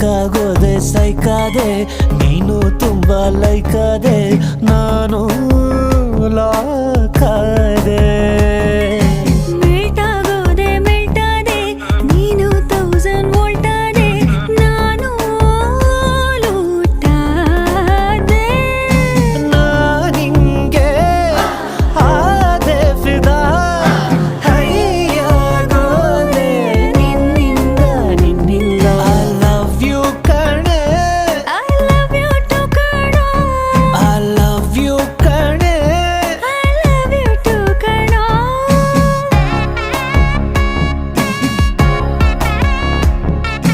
ಸಾಕಾಗೋದೆ ಸೈಕಾದೆ ನೀನು ತುಂಬಾ